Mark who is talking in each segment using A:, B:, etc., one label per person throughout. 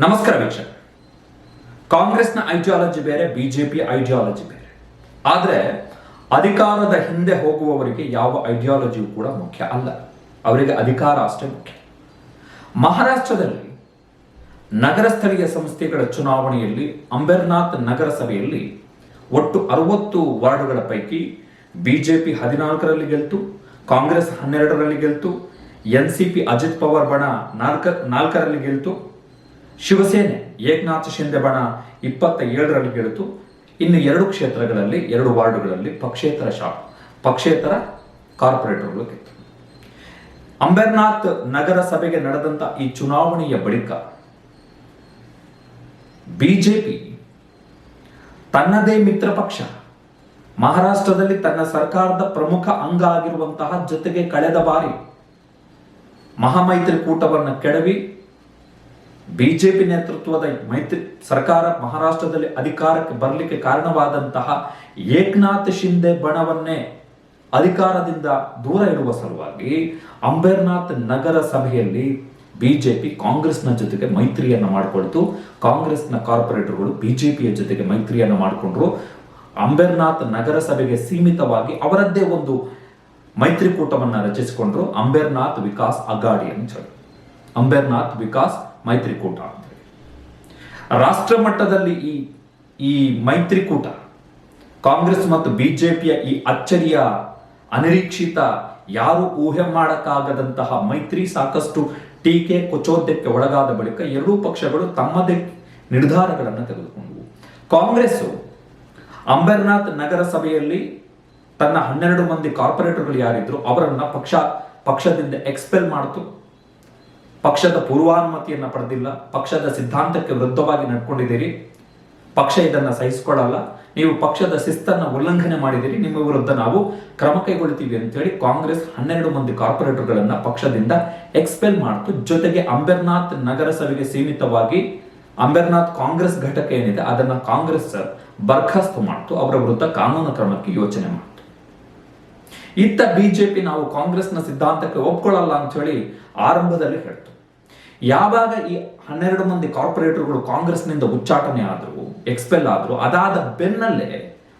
A: ನಮಸ್ಕಾರ ವೀಕ್ಷಕ ಕಾಂಗ್ರೆಸ್ನ ಐಡಿಯಾಲಜಿ ಬೇರೆ ಬಿಜೆಪಿ ಐಡಿಯಾಲಜಿ ಬೇರೆ. ಆದರೆ, ಅಧಿಕಾರದ ಹಿಂದೆ ಹೋಗುವವರಿಗೆ ಯಾವ ಐಡಿಯಾಲಜಿಯೂ ಕೂಡ ಮುಖ್ಯ ಅಲ್ಲ. ಅವರಿಗೆ ಅಧಿಕಾರ ಅಷ್ಟೇ ಮುಖ್ಯ. ಮಹಾರಾಷ್ಟ್ರದಲ್ಲಿ ನಗರ ಸ್ಥಳೀಯ ಸಂಸ್ಥೆಗಳ ಚುನಾವಣೆಯಲ್ಲಿ ಅಂಬರ್ನಾಥ್ ನಗರಸಭೆಯಲ್ಲಿ ಒಟ್ಟು ಅರವತ್ತು ವಾರ್ಡುಗಳ ಪೈಕಿ ಬಿಜೆಪಿ ಹದಿನಾಲ್ಕರಲ್ಲಿ ಗೆಲ್ತು, ಕಾಂಗ್ರೆಸ್ ಹನ್ನೆರಡರಲ್ಲಿ ಗೆಲ್ತು N C P Ajit Pawar ಬಣ ನಾಲ್ಕ ನಾಲ್ಕರಲ್ಲಿ ಗೆಲ್ತು ಶಿವಸೇನೆ ಏಕನಾಥ್ ಶಿಂದೆ ಬಣ ಇಪ್ಪತ್ತ ಏಳರಲ್ಲಿ ಗೆಲ್ತು ಇನ್ನು ಎರಡು ಕ್ಷೇತ್ರಗಳಲ್ಲಿ, ಎರಡು ವಾರ್ಡ್ಗಳಲ್ಲಿ ಪಕ್ಷೇತರ ಶಾಪ್, ಪಕ್ಷೇತರ ಕಾರ್ಪೊರೇಟರ್ಗಳು ಗೆದ್ದು. ಅಂಬರ್ನಾಥ್ ನಗರಸಭೆಗೆ ನಡೆದಂತ ಈ ಚುನಾವಣೆಯ ಬಳಿಕ ಬಿಜೆಪಿ ತನ್ನದೇ ಮಿತ್ರ ಪಕ್ಷ, ಮಹಾರಾಷ್ಟ್ರದಲ್ಲಿ ತನ್ನ ಸರ್ಕಾರದ ಪ್ರಮುಖ ಅಂಗ ಆಗಿರುವಂತಹ ಜೊತೆಗೆ ಕಳೆದ ಬಾರಿ ಮಹಾಮೈತ್ರಿಕೂಟವನ್ನು ಕೆಡವಿ ಬಿಜೆಪಿ ನೇತೃತ್ವದ ಮೈತ್ರಿ ಸರ್ಕಾರ ಮಹಾರಾಷ್ಟ್ರದಲ್ಲಿ ಅಧಿಕಾರಕ್ಕೆ ಬರಲಿಕ್ಕೆ ಕಾರಣವಾದಂತಹ ಏಕನಾಥ್ ಶಿಂದೆ ಬಣವನ್ನೇ ಅಧಿಕಾರದಿಂದ ದೂರ ಇಡುವ ಸಲುವಾಗಿ ಅಂಬೇರ್ನಾಥ್ ನಗರ ಸಭೆಯಲ್ಲಿ ಬಿಜೆಪಿ ಕಾಂಗ್ರೆಸ್ನ ಜೊತೆಗೆ ಮೈತ್ರಿಯನ್ನು ಮಾಡಿಕೊಳ್ತು. ಕಾಂಗ್ರೆಸ್ನ ಕಾರ್ಪೊರೇಟರ್ಗಳು ಬಿಜೆಪಿಯ ಜೊತೆಗೆ ಮೈತ್ರಿಯನ್ನು ಮಾಡಿಕೊಂಡ್ರು. ಅಂಬೇರ್ನಾಥ್ ನಗರಸಭೆಗೆ ಸೀಮಿತವಾಗಿ ಅವರದ್ದೇ ಒಂದು ಮೈತ್ರಿಕೂಟವನ್ನು ರಚಿಸಿಕೊಂಡ್ರು. ಅಂಬೇರ್ನಾಥ್ ವಿಕಾಸ್ ಅಗಾಡಿ ಅಂತ ಹೇಳಿ ಅಂಬೇರ್ನಾಥ್ ವಿಕಾಸ್ ಮೈತ್ರಿಕೂಟ ರಾಷ್ಟ್ರ ಮಟ್ಟದಲ್ಲಿ ಈ ಈ ಮೈತ್ರಿಕೂಟ, ಕಾಂಗ್ರೆಸ್ ಮತ್ತು ಬಿಜೆಪಿಯ ಈ ಅಚ್ಚರಿಯ, ಅನಿರೀಕ್ಷಿತ, ಯಾರು ಊಹೆ ಮಾಡಕ್ಕಾಗದಂತಹ ಮೈತ್ರಿ ಸಾಕಷ್ಟು ಟೀಕೆ ಕುಚೋದ್ಯಕ್ಕೆ ಒಳಗಾದ ಬಳಿಕ ಎರಡೂ ಪಕ್ಷಗಳು ತಮ್ಮದೇ ನಿರ್ಧಾರಗಳನ್ನು ತೆಗೆದುಕೊಂಡವು. ಕಾಂಗ್ರೆಸ್ ಅಂಬರ್ನಾಥ್ ನಗರಸಭೆಯಲ್ಲಿ ತನ್ನ ಹನ್ನೆರಡು ಮಂದಿ ಕಾರ್ಪೊರೇಟರ್ಗಳು ಯಾರಿದ್ರು ಅವರನ್ನ ಪಕ್ಷ, ಪಕ್ಷದಿಂದ ಎಕ್ಸ್ಪೆಲ್ ಮಾಡಿತು. ಪಕ್ಷದ ಪೂರ್ವಾನುಮತಿಯನ್ನ ಪಡೆದಿಲ್ಲ, ಪಕ್ಷದ ಸಿದ್ಧಾಂತಕ್ಕೆ ವಿರುದ್ಧವಾಗಿ ನಡ್ಕೊಂಡಿದ್ದೀರಿ, ಪಕ್ಷ ಇದನ್ನ ಸಹಿಸಿಕೊಳ್ಳಲ್ಲ, ನೀವು ಪಕ್ಷದ ಶಿಸ್ತನ್ನ ಉಲ್ಲಂಘನೆ ಮಾಡಿದಿರಿ ನಿಮ್ಮ ವಿರುದ್ಧ ನಾವು ಕ್ರಮ ಕೈಗೊಳ್ತೀವಿ ಅಂತೇಳಿ ಕಾಂಗ್ರೆಸ್ ಹನ್ನೆರಡು ಮಂದಿ ಕಾರ್ಪೊರೇಟರ್ಗಳನ್ನ ಪಕ್ಷದಿಂದ ಎಕ್ಸ್ಪೆಲ್ ಮಾಡ್ತು. ಜೊತೆಗೆ ಅಂಬರ್ನಾಥ್ ನಗರಸಭೆಗೆ ಸೀಮಿತವಾಗಿ ಅಂಬರ್ನಾಥ್ ಕಾಂಗ್ರೆಸ್ ಘಟಕ ಏನಿದೆ, ಅದನ್ನ ಕಾಂಗ್ರೆಸ್ ಬರ್ಖಾಸ್ತು ಮಾಡ್ತು, ಅವರ ವಿರುದ್ಧ ಕಾನೂನು ಕ್ರಮಕ್ಕೆ ಯೋಚನೆ ಮಾಡ್ತು. ಇತ್ತ ಬಿಜೆಪಿ ನಾವು ಕಾಂಗ್ರೆಸ್ನ ಸಿದ್ಧಾಂತಕ್ಕೆ ಒಪ್ಕೊಳ್ಳಲ್ಲ ಅಂತ ಹೇಳಿ ಆರಂಭದಲ್ಲಿ ಹೇಳ್ತು. ಯಾವಾಗ ಈ ಹನ್ನೆರಡು ಮಂದಿ ಕಾರ್ಪೊರೇಟರ್ಗಳು ಕಾಂಗ್ರೆಸ್ನಿಂದ ಉಚ್ಚಾಟನೆ ಆದರು ಎಕ್ಸ್ಪೆಲ್ ಆದರು, ಅದಾದ ಬೆನ್ನಲ್ಲೇ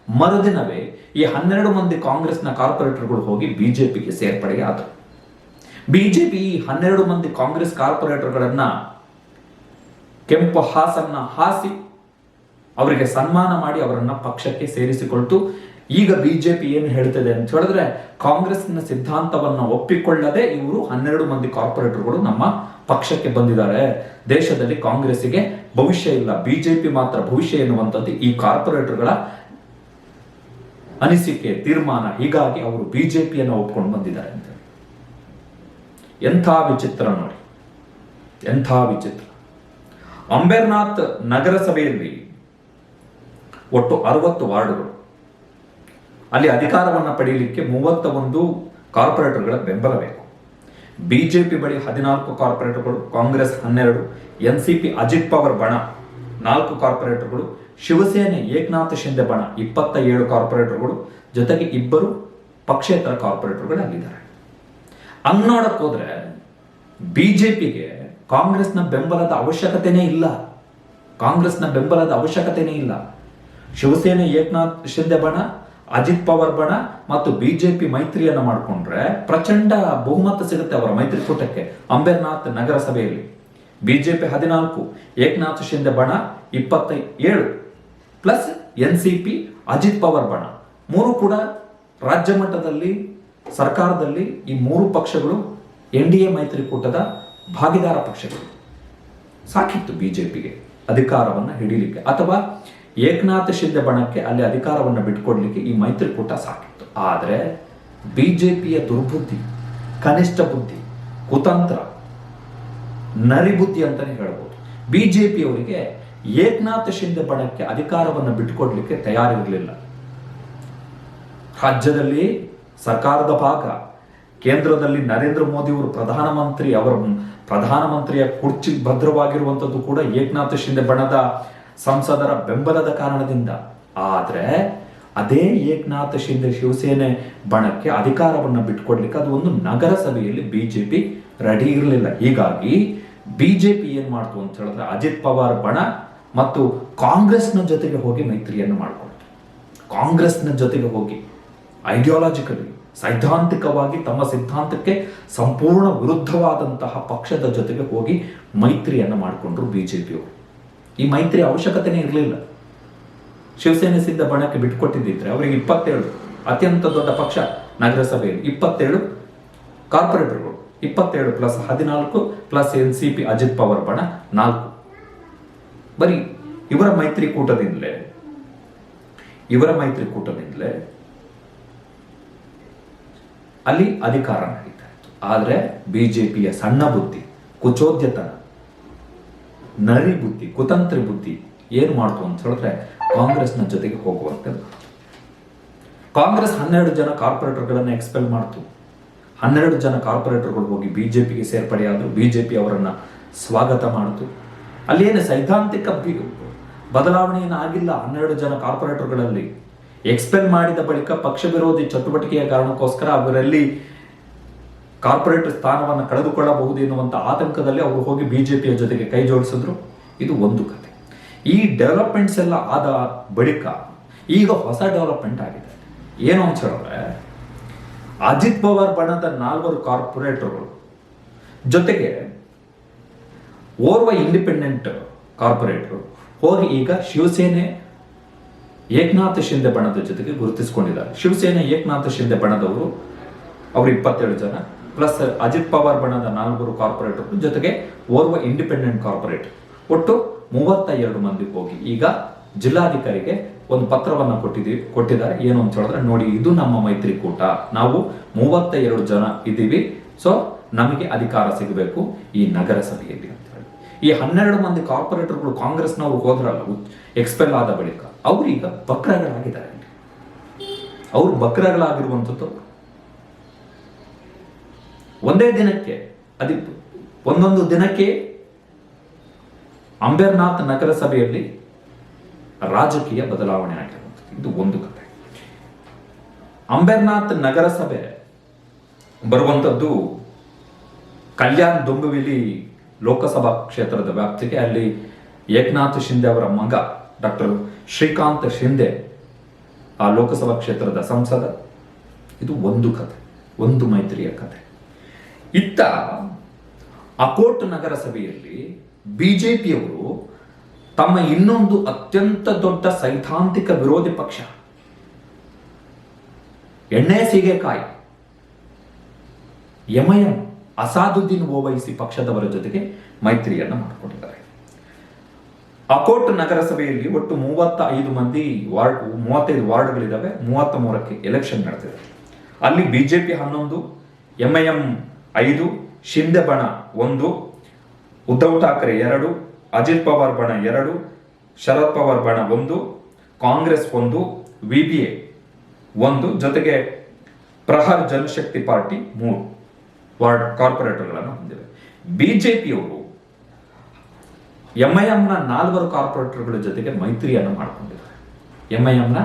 A: ಮರುದಿನವೇ ಈ ಹನ್ನೆರಡು ಮಂದಿ ಕಾಂಗ್ರೆಸ್ನ ಕಾರ್ಪೊರೇಟರ್ಗಳು ಹೋಗಿ ಬಿಜೆಪಿಗೆ ಸೇರ್ಪಡೆ ಆದರು ಬಿಜೆಪಿ ಈ ಹನ್ನೆರಡು ಮಂದಿ ಕಾಂಗ್ರೆಸ್ ಕಾರ್ಪೊರೇಟರ್ಗಳನ್ನ ಕೆಂಪು ಹಾಸನ್ನ ಹಾಸಿ ಅವರಿಗೆ ಸನ್ಮಾನ ಮಾಡಿ ಅವರನ್ನ ಪಕ್ಷಕ್ಕೆ ಸೇರಿಸಿಕೊಳ್ತು. ಈಗ ಬಿಜೆಪಿ ಏನು ಹೇಳ್ತಿದೆ ಅಂತ ಹೇಳಿದ್ರೆ ಕಾಂಗ್ರೆಸ್ನ ಸಿದ್ಧಾಂತವನ್ನ ಒಪ್ಪಿಕೊಳ್ಳದೆ ಇವರು ಹನ್ನೆರಡು ಮಂದಿ ಕಾರ್ಪೊರೇಟರ್ಗಳು ನಮ್ಮ ಪಕ್ಷಕ್ಕೆ ಬಂದಿದ್ದಾರೆ. ದೇಶದಲ್ಲಿ ಕಾಂಗ್ರೆಸ್ಸಿಗೆ ಭವಿಷ್ಯ ಇಲ್ಲ. ಬಿಜೆಪಿ ಮಾತ್ರ ಭವಿಷ್ಯ ಎನ್ನುವಂಥದ್ದು ಈ ಕಾರ್ಪೊರೇಟರ್ಗಳ ಅನಿಸಿಕೆ, ತೀರ್ಮಾನ. ಹೀಗಾಗಿ ಅವರು ಬಿಜೆಪಿಯನ್ನು ಒಪ್ಕೊಂಡು ಬಂದಿದ್ದಾರೆ ಅಂತ ಎಂಥ ವಿಚಿತ್ರ ನೋಡಿ. ಎಂಥ ವಿಚಿತ್ರ. ಅಂಬೇರ್ನಾಥ್ ನಗರಸಭೆಯಲ್ಲಿ ಒಟ್ಟು ಅರವತ್ತು ವಾರ್ಡ್ಗಳು. ಅಲ್ಲಿ ಅಧಿಕಾರವನ್ನು ಪಡೆಯಲಿಕ್ಕೆ ಮೂವತ್ತ ಒಂದು ಕಾರ್ಪೊರೇಟರ್ಗಳ ಬೆಂಬಲ ಬೇಕು ಬಿಜೆಪಿ ಬಳಿ ಹದಿನಾಲ್ಕು ಕಾರ್ಪೊರೇಟರ್ಗಳು, ಕಾಂಗ್ರೆಸ್ ಹನ್ನೆರಡು N C P Ajit Pawar ಬಣ ನಾಲ್ಕು ಕಾರ್ಪೊರೇಟರ್ಗಳು, ಶಿವಸೇನೆ ಏಕನಾಥ್ ಶಿಂದೆ ಬಣ ಇಪ್ಪತ್ತ ಏಳು ಕಾರ್ಪೊರೇಟರ್ಗಳು, ಜೊತೆಗೆ ಇಬ್ಬರು ಪಕ್ಷೇತರ ಕಾರ್ಪೊರೇಟರ್ಗಳಾಗಿದ್ದಾರೆ. ಹಂಗ್ ನೋಡಕ್ ಹೋದ್ರೆ ಬಿಜೆಪಿಗೆ ಕಾಂಗ್ರೆಸ್ನ ಬೆಂಬಲದ ಅವಶ್ಯಕತೆನೇ ಇಲ್ಲ. ಕಾಂಗ್ರೆಸ್ನ ಬೆಂಬಲದ ಅವಶ್ಯಕತೆನೇ ಇಲ್ಲ. ಶಿವಸೇನೆ ಏಕನಾಥ್ ಶಿಂದೆ ಬಣ ಅಜಿತ್ ಪವಾರ್ ಬಣ ಮತ್ತು ಬಿಜೆಪಿ ಮೈತ್ರಿಯನ್ನ ಮಾಡಿಕೊಂಡ್ರೆ ಪ್ರಚಂಡ ಬಹುಮತ ಸಿಗುತ್ತೆ ಅವರ ಮೈತ್ರಿಕೂಟಕ್ಕೆ. ಅಂಬೇರ್ನಾಥ್ ನಗರಸಭೆಯಲ್ಲಿ. ಬಿಜೆಪಿ ಹದಿನಾಲ್ಕು, ಏಕನಾಥ್ ಶಿಂದೆ ಬಣ ಇಪ್ಪತ್ತ ಏಳು plus N C P Ajit Pawar ಬಣ. ಮೂರು ಕೂಡ ರಾಜ್ಯ ಮಟ್ಟದಲ್ಲಿ, ಸರ್ಕಾರದಲ್ಲಿ ಈ ಮೂರು ಪಕ್ಷಗಳು ಎನ್ ಡಿ ಎ ಮೈತ್ರಿಕೂಟದ ಭಾಗಿದಾರ ಪಕ್ಷಗಳು. ಸಾಕಿತ್ತು ಬಿಜೆಪಿಗೆ ಅಧಿಕಾರವನ್ನು ಹಿಡಿಲಿಕ್ಕೆ. ಅಥವಾ ಏಕನಾಥ್ ಶಿಂದೆ ಬಣಕ್ಕೆ ಅಲ್ಲಿ ಅಧಿಕಾರವನ್ನು ಬಿಟ್ಕೊಡ್ಲಿಕ್ಕೆ ಈ ಮೈತ್ರಿಕೂಟ ಸಾಕಿತ್ತು. ಆದರೆ ಬಿಜೆಪಿಯ ದುರ್ಬುದ್ಧಿ, ಕನಿಷ್ಠ ಬುದ್ಧಿ, ಕುತಂತ್ರ ನರಿಬುದ್ಧಿ ಅಂತಾನೆ ಹೇಳ್ಬೋದು. ಬಿಜೆಪಿಯವರಿಗೆ ಏಕನಾಥ ಶಿಂದೆ ಬಣಕ್ಕೆ ಅಧಿಕಾರವನ್ನು ಬಿಟ್ಕೊಡ್ಲಿಕ್ಕೆ ತಯಾರಿರಲಿಲ್ಲ. ರಾಜ್ಯದಲ್ಲಿ ಸರ್ಕಾರದ ಭಾಗ, ಕೇಂದ್ರದಲ್ಲಿ ನರೇಂದ್ರ ಮೋದಿ ಅವರು ಪ್ರಧಾನಮಂತ್ರಿ, ಅವರ ಪ್ರಧಾನಮಂತ್ರಿಯ ಕುರ್ಚಿ ಭದ್ರವಾಗಿರುವಂಥದ್ದು ಕೂಡ ಏಕನಾಥ್ ಶಿಂದೆ ಬಣದ ಸಂಸದರ ಬೆಂಬಲದ ಕಾರಣದಿಂದ. ಆದರೆ ಅದೇ ಏಕನಾಥ ಶಿಂದೆ ಶಿವಸೇನೆ ಬಣಕ್ಕೆ ಅಧಿಕಾರವನ್ನು ಬಿಟ್ಕೊಡ್ಲಿಕ್ಕೆ ಅದು ಒಂದು ನಗರಸಭೆಯಲ್ಲಿ ಬಿಜೆಪಿ ರೆಡಿ ಇರಲಿಲ್ಲ. ಹೀಗಾಗಿ ಬಿಜೆಪಿ ಏನ್ ಮಾಡ್ತು ಅಂತ ಹೇಳಿದ್ರೆ ಅಜಿತ್ ಪವಾರ್ ಬಣ ಮತ್ತು ಕಾಂಗ್ರೆಸ್ನ ಜೊತೆಗೆ ಹೋಗಿ ಮೈತ್ರಿಯನ್ನು ಮಾಡಿಕೊಂಡು ಕಾಂಗ್ರೆಸ್ನ ಜೊತೆಗೆ ಹೋಗಿ ಐಡಿಯಾಲಜಿಕಲಿ, ಸೈದ್ಧಾಂತಿಕವಾಗಿ ತಮ್ಮ ಸಿದ್ಧಾಂತಕ್ಕೆ ಸಂಪೂರ್ಣ ವಿರುದ್ಧವಾದಂತಹ ಪಕ್ಷದ ಜೊತೆಗೆ ಹೋಗಿ ಮೈತ್ರಿಯನ್ನು ಮಾಡಿಕೊಂಡ್ರು ಬಿಜೆಪಿಯವರು. ಈ ಮೈತ್ರಿ ಅವಶ್ಯಕತೆನೇ ಇರಲಿಲ್ಲ. ಶಿವಸೇನೆ ಸಿದ್ಧ ಬಣಕ್ಕೆ ಬಿಟ್ಕೊಟ್ಟಿದ್ದಿದ್ರೆ ಅವರಿಗೆ ಇಪ್ಪತ್ತೇಳು ಅತ್ಯಂತ ದೊಡ್ಡ ಪಕ್ಷ ನಗರಸಭೆಯಲ್ಲಿ. ಇಪ್ಪತ್ತೇಳು ಕಾರ್ಪೊರೇಟರ್ಗಳು. ಇಪ್ಪತ್ತೇಳು ಪ್ಲಸ್ ಹದಿನಾಲ್ಕು plus N C P Ajit Pawar ಬಣ ನಾಲ್ಕು. ಬರೀ ಇವರ ಮೈತ್ರಿಕೂಟದಿಂದಲೇ ಇವರ ಮೈತ್ರಿಕೂಟದಿಂದಲೇ ಅಲ್ಲಿ ಅಧಿಕಾರ ನಡೀತಾ ಇತ್ತು. ಆದರೆ ಬಿಜೆಪಿಯ ಸಣ್ಣ ಬುದ್ಧಿ ಕುಚೋದ್ಯತನ ನರಿ ಬುದ್ಧಿ, ಕುತಂತ್ರಿ ಬುದ್ಧಿ ಏನು ಮಾಡ್ತು ಅಂತ ಹೇಳಿದ್ರೆ ಕಾಂಗ್ರೆಸ್ನ ಜೊತೆಗೆ ಹೋಗುವಂಥದ್ದು. ಕಾಂಗ್ರೆಸ್ ಹನ್ನೆರಡು ಜನ ಕಾರ್ಪೊರೇಟರ್ಗಳನ್ನು ಎಕ್ಸ್ಪೆಲ್ ಮಾಡ್ತು. ಹನ್ನೆರಡು ಜನ ಕಾರ್ಪೊರೇಟರ್ಗಳು ಹೋಗಿ ಬಿಜೆಪಿಗೆ ಸೇರ್ಪಡೆಯಾದರು, ಬಿಜೆಪಿ ಅವರನ್ನ ಸ್ವಾಗತ ಮಾಡಿತು. ಅಲ್ಲೇನು ಸೈದ್ಧಾಂತಿಕ ಬದಲಾವಣೆ ಏನು ಆಗಿಲ್ಲ ಹನ್ನೆರಡು ಜನ ಕಾರ್ಪೊರೇಟರ್ಗಳಲ್ಲಿ. ಎಕ್ಸ್ಪೆಲ್ ಮಾಡಿದ ಬಳಿಕ ಪಕ್ಷ ವಿರೋಧಿ ಚಟುವಟಿಕೆಯ ಕಾರಣಕ್ಕೋಸ್ಕರ ಅವರಲ್ಲಿ ಕಾರ್ಪೊರೇಟರ್ ಸ್ಥಾನವನ್ನು ಕಳೆದುಕೊಳ್ಳಬಹುದು ಎನ್ನುವಂಥ ಆತಂಕದಲ್ಲಿ ಅವರು ಹೋಗಿ ಬಿಜೆಪಿಯ ಜೊತೆಗೆ ಕೈ ಜೋಡಿಸಿದ್ರು. ಇದು ಒಂದು ಕತೆ. ಈ ಡೆವಲಪ್ಮೆಂಟ್ಸ್ ಎಲ್ಲ ಆದ ಬಳಿಕ ಈಗ ಹೊಸ ಡೆವಲಪ್ಮೆಂಟ್ ಆಗಿದೆ. ಏನು ಅಂತ ಅಜಿತ್ ಪವಾರ್ ಬಣದ ನಾಲ್ವರು ಕಾರ್ಪೊರೇಟರ್ಗಳು. ಜೊತೆಗೆ ಓರ್ವ ಇಂಡಿಪೆಂಡೆಂಟ್ ಕಾರ್ಪೊರೇಟರ್. ಹೋಗಿ ಈಗ ಶಿವಸೇನೆ ಏಕನಾಥ ಶಿಂದೆ ಬಣದ ಜೊತೆಗೆ ಗುರುತಿಸಿಕೊಂಡಿದ್ದಾರೆ. ಶಿವಸೇನೆ ಏಕನಾಥ ಶಿಂದೆ ಬಣದವರು, ಅವರು ಇಪ್ಪತ್ತೇಳು ಜನ. ಪ್ಲಸ್ ಅಜಿತ್ ಪವಾರ್ ಬಣ್ಣದ ನಾಲ್ವರು ಕಾರ್ಪೊರೇಟರ್ ಜೊತೆಗೆ ಓರ್ವ ಇಂಡಿಪೆಂಡೆಂಟ್ ಕಾರ್ಪೊರೇಟರ್ ಒಟ್ಟು ಮೂವತ್ತ ಎರಡು ಮಂದಿ ಹೋಗಿ ಈಗ ಜಿಲ್ಲಾಧಿಕಾರಿಗೆ ಒಂದು ಪತ್ರವನ್ನು ಕೊಟ್ಟಿದ್ದೀವಿ ಕೊಟ್ಟಿದ್ದಾರೆ. ಏನು ಅಂತ ಹೇಳಿದ್ರೆ, ನೋಡಿ, ಇದು ನಮ್ಮ ಮೈತ್ರಿಕೂಟ. ನಾವು ಮೂವತ್ತ ಎರಡು ಜನ ಇದ್ದೀವಿ. ಸೊ ನಮಗೆ ಅಧಿಕಾರ ಸಿಗಬೇಕು ಈ ನಗರಸಭೆಯಲ್ಲಿ ಅಂತ ಹೇಳಿ. ಈ ಹನ್ನೆರಡು ಮಂದಿ ಕಾರ್ಪೊರೇಟರ್ಗಳು ಕಾಂಗ್ರೆಸ್ನವರು ಹೋದ್ರಲ್ಲ ಎಕ್ಸ್ಪೆಲ್ ಆದ ಬಳಿಕ, ಅವರೀಗ ಬಕ್ರಗಳಾಗಿದ್ದಾರೆ. ಅವರು ಬಕ್ರಗಳಾಗಿರುವಂಥದ್ದು ಒಂದೇ ದಿನಕ್ಕೆ, ಅದಿ ಒಂದೊಂದು ದಿನಕ್ಕೆ ಅಂಬೇರ್ನಾಥ್ ನಗರಸಭೆಯಲ್ಲಿ ರಾಜಕೀಯ ಬದಲಾವಣೆ ಆಗಿರುವಂಥದ್ದು. ಇದು ಒಂದು ಕತೆ ಅಂಬೇರ್ನಾಥ್ ನಗರಸಭೆ ಬರುವಂಥದ್ದು ಕಲ್ಯಾಣ್ ದೊಂಬುವಿಲಿ ಲೋಕಸಭಾ ಕ್ಷೇತ್ರದ ವ್ಯಾಪ್ತಿಗೆ, ಅಲ್ಲಿ ಏಕನಾಥ್ ಶಿಂದೆ ಅವರ ಮಗ ಡಾಕ್ಟರ್ ಶ್ರೀಕಾಂತ್ ಶಿಂದೆ ಆ ಲೋಕಸಭಾ ಕ್ಷೇತ್ರದ ಸಂಸದ. ಇದು ಒಂದು ಕತೆ ಒಂದು ಮೈತ್ರಿಯ ಕತೆ ಇತ್ತ ಅಕೋಟ್ ನಗರಸಭೆಯಲ್ಲಿ ಬಿಜೆಪಿಯವರು ತಮ್ಮ ಇನ್ನೊಂದು ಅತ್ಯಂತ ದೊಡ್ಡ ಸೈದ್ಧಾಂತಿಕ ವಿರೋಧಿ ಪಕ್ಷ, ಎಣ್ಣೆ ಸೀಗೆಕಾಯಿ ಯಮಯಂ ಅಸಾದುದ್ದೀನ್ ಓವೈಸಿ ಪಕ್ಷದವರ ಜೊತೆಗೆ ಮೈತ್ರಿಯನ್ನು ಮಾಡಿಕೊಂಡಿದ್ದಾರೆ. ಅಕೋಟ್ ನಗರಸಭೆಯಲ್ಲಿ ಒಟ್ಟು ಮೂವತ್ತ ಐದು ಮಂದಿ ವಾರ್ಡ್, ಮೂವತ್ತೈದು ವಾರ್ಡ್ಗಳಿದ್ದಾವೆ ಮೂವತ್ತ ಮೂರಕ್ಕೆ ಎಲೆಕ್ಷನ್ ನಡೆದಿದೆ. ಅಲ್ಲಿ ಬಿಜೆಪಿ ಹನ್ನೊಂದು ಎಂಐಎಂ ಐದು ಶಿಂದೆ ಬಣ ಒಂದು, ಉದ್ಧವ್ ಠಾಕ್ರೆ ಎರಡು, ಅಜಿತ್ ಪವಾರ್ ಬಣ ಎರಡು, ಶರದ್ ಪವಾರ್ ಬಣ ಒಂದು, ಕಾಂಗ್ರೆಸ್ ಒಂದು, ವಿಬಿಎ ಒಂದು, ಜೊತೆಗೆ ಪ್ರಹರ್ ಜನಶಕ್ತಿ ಪಾರ್ಟಿ ಮೂರು ವಾರ್ಡ್ ಕಾರ್ಪೊರೇಟರ್ಗಳನ್ನು ಹೊಂದಿವೆ. ಬಿಜೆಪಿಯವರು ಎಂಐಎಂನ ನಾಲ್ವರು ಕಾರ್ಪೊರೇಟರ್ಗಳ ಜೊತೆಗೆ ಮೈತ್ರಿಯನ್ನು ಮಾಡಿಕೊಂಡಿದ್ದಾರೆ. ಎಂಐಎಂನ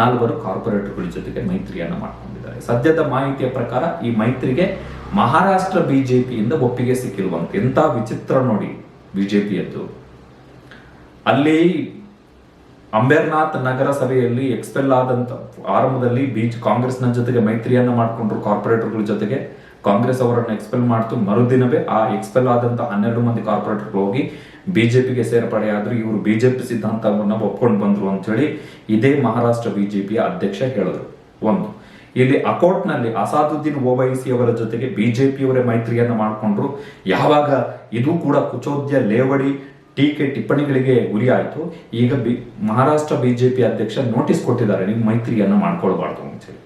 A: ನಾಲ್ವರು ಕಾರ್ಪೊರೇಟರ್ಗಳ ಜೊತೆಗೆ ಮೈತ್ರಿಯನ್ನು ಮಾಡಿಕೊಂಡಿದ್ದಾರೆ. ಸದ್ಯದ ಮಾಹಿತಿಯ ಪ್ರಕಾರ ಈ ಮೈತ್ರಿಗೆ ಮಹಾರಾಷ್ಟ್ರ ಬಿಜೆಪಿಯಿಂದ ಒಪ್ಪಿಗೆ ಸಿಕ್ಕಿರುವಂತೆ ಎಂಥ ವಿಚಿತ್ರ ನೋಡಿ ಬಿಜೆಪಿಯದ್ದು. ಅಲ್ಲಿ ಅಂಬೇರ್ನಾಥ್ ನಗರಸಭೆಯಲ್ಲಿ ಎಕ್ಸ್ಪೆಲ್ ಆದಂತ ಆರಂಭದಲ್ಲಿ ಬೀಚ್ ಕಾಂಗ್ರೆಸ್ನ ಜೊತೆಗೆ ಮೈತ್ರಿಯನ್ನ ಮಾಡಿಕೊಂಡ್ರು ಕಾರ್ಪೊರೇಟರ್ಗಳ ಜೊತೆಗೆ. ಕಾಂಗ್ರೆಸ್ ಅವರನ್ನು ಎಕ್ಸ್ಪೆಲ್ ಮಾಡ್ತು. ಮರುದಿನವೇ ಆ ಎಕ್ಸ್ಪೆಲ್ ಆದಂತ ಹನ್ನೆರಡು ಮಂದಿ ಕಾರ್ಪೊರೇಟರ್ಗಳು ಹೋಗಿ ಬಿಜೆಪಿಗೆ ಸೇರ್ಪಡೆಯಾದ್ರು ಇವರು ಬಿಜೆಪಿ ಸಿದ್ಧಾಂತವನ್ನ ಒಪ್ಕೊಂಡು ಬಂದ್ರು ಅಂತ ಹೇಳಿ ಇದೇ ಮಹಾರಾಷ್ಟ್ರ ಬಿಜೆಪಿಯ ಅಧ್ಯಕ್ಷ ಹೇಳಿದ್ರು ಒಂದು. ಇಲ್ಲಿ ಅಕೋಟ್ನಲ್ಲಿ ಅಸಾದುದ್ದೀನ್ ಓವೈಸಿ ಅವರ ಜೊತೆಗೆ ಬಿಜೆಪಿಯವರೇ ಮೈತ್ರಿಯನ್ನ ಮಾಡಿಕೊಂಡ್ರು. ಯಾವಾಗ ಇದು ಕೂಡ ಕುಚೋದ್ಯ ಲೇವಡಿ ಟೀಕೆ ಟಿಪ್ಪಣಿಗಳಿಗೆ ಗುರಿಯಾಯಿತು. ಈಗ ಬಿ, ಮಹಾರಾಷ್ಟ್ರ ಬಿಜೆಪಿ ಅಧ್ಯಕ್ಷ ನೋಟಿಸ್ ಕೊಟ್ಟಿದ್ದಾರೆ ನೀವು ಮೈತ್ರಿಯನ್ನ ಮಾಡ್ಕೊಳ್ಬಾರ್ದು ಅಂತೇಳಿ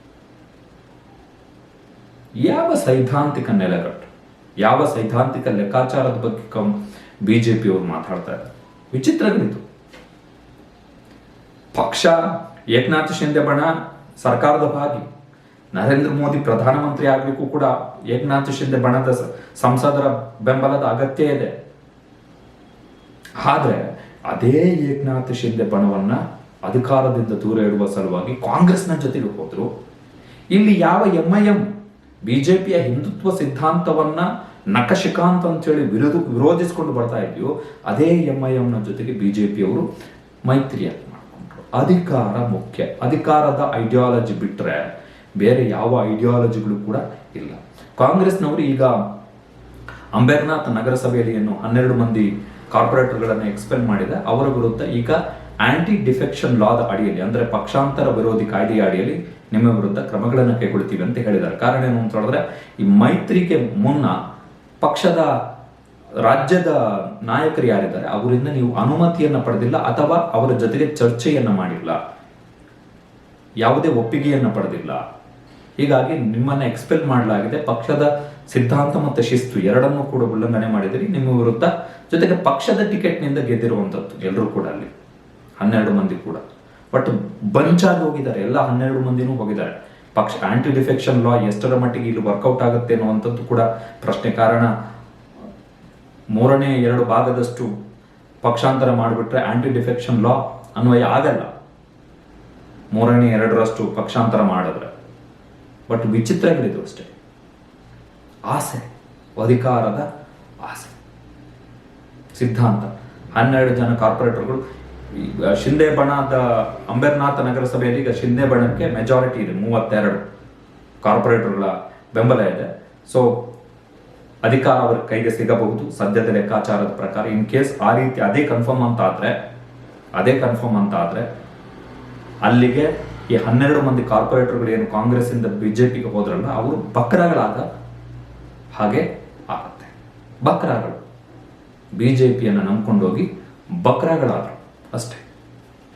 A: ಯಾವ ಸೈದ್ಧಾಂತಿಕ ನೆಲೆಗಟ್ಟು, ಯಾವ ಸೈದ್ಧಾಂತಿಕ ಲೆಕ್ಕಾಚಾರದ ಬಗ್ಗೆ ಕಂ ಬಿಜೆಪಿ ಅವರು ಮಾತಾಡ್ತಾ ಇದ್ದಾರೆ? ವಿಚಿತ್ರಗಳಿತು ಪಕ್ಷ, ಏಕನಾಥ್ ಶಿಂದೆ ಬಣ, ಸರ್ಕಾರದ ಭಾಗಿ. ನರೇಂದ್ರ ಮೋದಿ ಪ್ರಧಾನಮಂತ್ರಿ ಆಗಲಿಕ್ಕೂ ಕೂಡ ಏಕನಾಥ್ ಶಿಂದೆ ಬಣದ ಸಂಸದರ ಬೆಂಬಲದ ಅಗತ್ಯ ಇದೆ. ಆದ್ರೆ ಅದೇ ಏಕನಾಥ್ ಶಿಂದೆ ಬಣವನ್ನ ಅಧಿಕಾರದಿಂದ ದೂರ ಇಡುವ ಸಲುವಾಗಿ ಕಾಂಗ್ರೆಸ್ನ ಜೊತೆಗೆ ಹೋದ್ರು. ಇಲ್ಲಿ ಯಾವ ಎಂಐಎಂ ಬಿಜೆಪಿಯ ಹಿಂದುತ್ವ ಸಿದ್ಧಾಂತವನ್ನ ನಕಶಿಕಾಂತ್ ಅಂತ ಹೇಳಿ ವಿರೋಧ, ವಿರೋಧಿಸಿಕೊಂಡು ಬರ್ತಾ ಇದೆಯೋ, ಅದೇ ಎಂ ಐ ಎಂನ ಜೊತೆಗೆ ಬಿ ಜೆ ಪಿಯವರು ಮೈತ್ರಿಯನ್ನು ಮಾಡಿಕೊಂಡ್ರು. ಅಧಿಕಾರ ಮುಖ್ಯ. ಅಧಿಕಾರದ ಐಡಿಯಾಲಜಿ ಬಿಟ್ಟರೆ ಬೇರೆ ಯಾವ ಐಡಿಯಾಲಜಿಗಳು ಕೂಡ ಇಲ್ಲ. ಕಾಂಗ್ರೆಸ್ನವರು ಈಗ ಅಂಬೇರ್ನಾಥ್ ನಗರಸಭೆಯಲ್ಲಿ ಏನು ಹನ್ನೆರಡು ಮಂದಿ ಕಾರ್ಪೊರೇಟರ್ಗಳನ್ನು ಎಕ್ಸ್ಪೆಲ್ ಮಾಡಿದೆ. ಅವರ ವಿರುದ್ಧ ಈಗ ಆಂಟಿ ಡಿಫೆಕ್ಷನ್ ಲಾದ ಅಡಿಯಲ್ಲಿ, ಅಂದರೆ ಪಕ್ಷಾಂತರ ವಿರೋಧಿ ಕಾಯ್ದೆಯ ಅಡಿಯಲ್ಲಿ ನಿಮ್ಮ ವಿರುದ್ಧ ಕ್ರಮಗಳನ್ನು ಕೈಗೊಳ್ತೀವಿ ಅಂತ ಹೇಳಿದ್ದಾರೆ. ಕಾರಣ ಏನು ಅಂತ ಹೇಳಿದ್ರೆ, ಈ ಮೈತ್ರಿಗೆ ಮುನ್ನ ಪಕ್ಷದ ರಾಜ್ಯದ ನಾಯಕರು ಯಾರಿದ್ದಾರೆ? ಅವರಿಂದ ನೀವು ಅನುಮತಿಯನ್ನ ಪಡೆದಿಲ್ಲ ಅಥವಾ ಅವರ ಜೊತೆಗೆ ಚರ್ಚೆಯನ್ನ ಮಾಡಿಲ್ಲ. ಯಾವುದೇ ಒಪ್ಪಿಗೆಯನ್ನ ಪಡೆದಿಲ್ಲ. ಹೀಗಾಗಿ ನಿಮ್ಮನ್ನ ಎಕ್ಸ್ಪೆಲ್ ಮಾಡಲಾಗಿದೆ ಪಕ್ಷದ ಸಿದ್ಧಾಂತ ಮತ್ತು ಶಿಸ್ತು ಎರಡನ್ನೂ ಕೂಡ ಉಲ್ಲಂಘನೆ ಮಾಡಿದಿರಿ ನಿಮ್ಮ ವಿರುದ್ಧ ಜೊತೆಗೆ ಪಕ್ಷದ ಟಿಕೆಟ್ನಿಂದ ಗೆದ್ದಿರುವಂಥದ್ದು ಎಲ್ಲರೂ ಕೂಡ ಅಲ್ಲಿ, ಹನ್ನೆರಡು ಮಂದಿ ಕೂಡ. ಬಟ್ ಬಂಚಾಗಿ ಹೋಗಿದ್ದಾರೆ, ಎಲ್ಲ ಹನ್ನೆರಡು ಮಂದಿನೂ ಹೋಗಿದ್ದಾರೆ. ಪಕ್ಷ ಆಂಟಿ ಡಿಫೆಕ್ಷನ್ ಲಾ ಎಷ್ಟರ ಮಟ್ಟಿಗೆ ಇಲ್ಲಿ ವರ್ಕೌಟ್ ಆಗುತ್ತೆ ಅನ್ನುವಂಥದ್ದು ಕೂಡ ಪ್ರಶ್ನೆ ಕಾರಣ. ಮೂರನೇ ಎರಡು ಭಾಗದಷ್ಟು ಪಕ್ಷಾಂತರ ಮಾಡಿಬಿಟ್ರೆ ಆಂಟಿ ಡಿಫೆಕ್ಷನ್ ಲಾ ಅನ್ವಯ ಆಗಲ್ಲ. ಮೂರನೇ ಎರಡರಷ್ಟು ಪಕ್ಷಾಂತರ ಮಾಡಿದ್ರೆ. ಬಟ್ ವಿಚಿತ್ರಗಳಿದು ಅಷ್ಟೇ. ಆಸೆ, ಅಧಿಕಾರದ ಆಸೆ. ಸಿದ್ಧಾಂತ. ಹನ್ನೆರಡು ಜನ ಕಾರ್ಪೊರೇಟರ್ಗಳು ಈಗ ಶಿಂದೆ ಬಣದ ಅಂಬೇರ್ನಾಥ ನಗರಸಭೆಯಲ್ಲಿ ಈಗ ಶಿಂದೆ ಬಣಕ್ಕೆ ಮೆಜಾರಿಟಿ ಇದೆ, ಮೂವತ್ತೆರಡು ಕಾರ್ಪೊರೇಟರ್ಗಳ ಬೆಂಬಲ ಇದೆ. ಸೊ ಅಧಿಕಾರ ಅವರ ಕೈಗೆ ಸಿಗಬಹುದು, ಸದ್ಯದ ಲೆಕ್ಕಾಚಾರದ ಪ್ರಕಾರ ಇನ್ ಕೇಸ್ ಆ ರೀತಿ ಅದೇ ಕನ್ಫರ್ಮ್ ಅಂತ ಆದ್ರೆ, ಅದೇ ಕನ್ಫರ್ಮ್ ಅಂತ ಆದ್ರೆ, ಅಲ್ಲಿಗೆ ಈ ಹನ್ನೆರಡು ಮಂದಿ ಕಾರ್ಪೊರೇಟರ್ಗಳು ಏನು ಕಾಂಗ್ರೆಸ್ ಇಂದ ಬಿಜೆಪಿಗೆ ಹೋದ್ರಲ್ಲ, ಅವರು ಬಕ್ರಗಳಾದ ಹಾಗೆ ಆಗುತ್ತೆ. ಬಕ್ರಗಳು. ಬಿಜೆಪಿಯನ್ನು ನಂಬ್ಕೊಂಡೋಗಿ ಬಕ್ರಗಳಾದರು. ಅಷ್ಟೇ.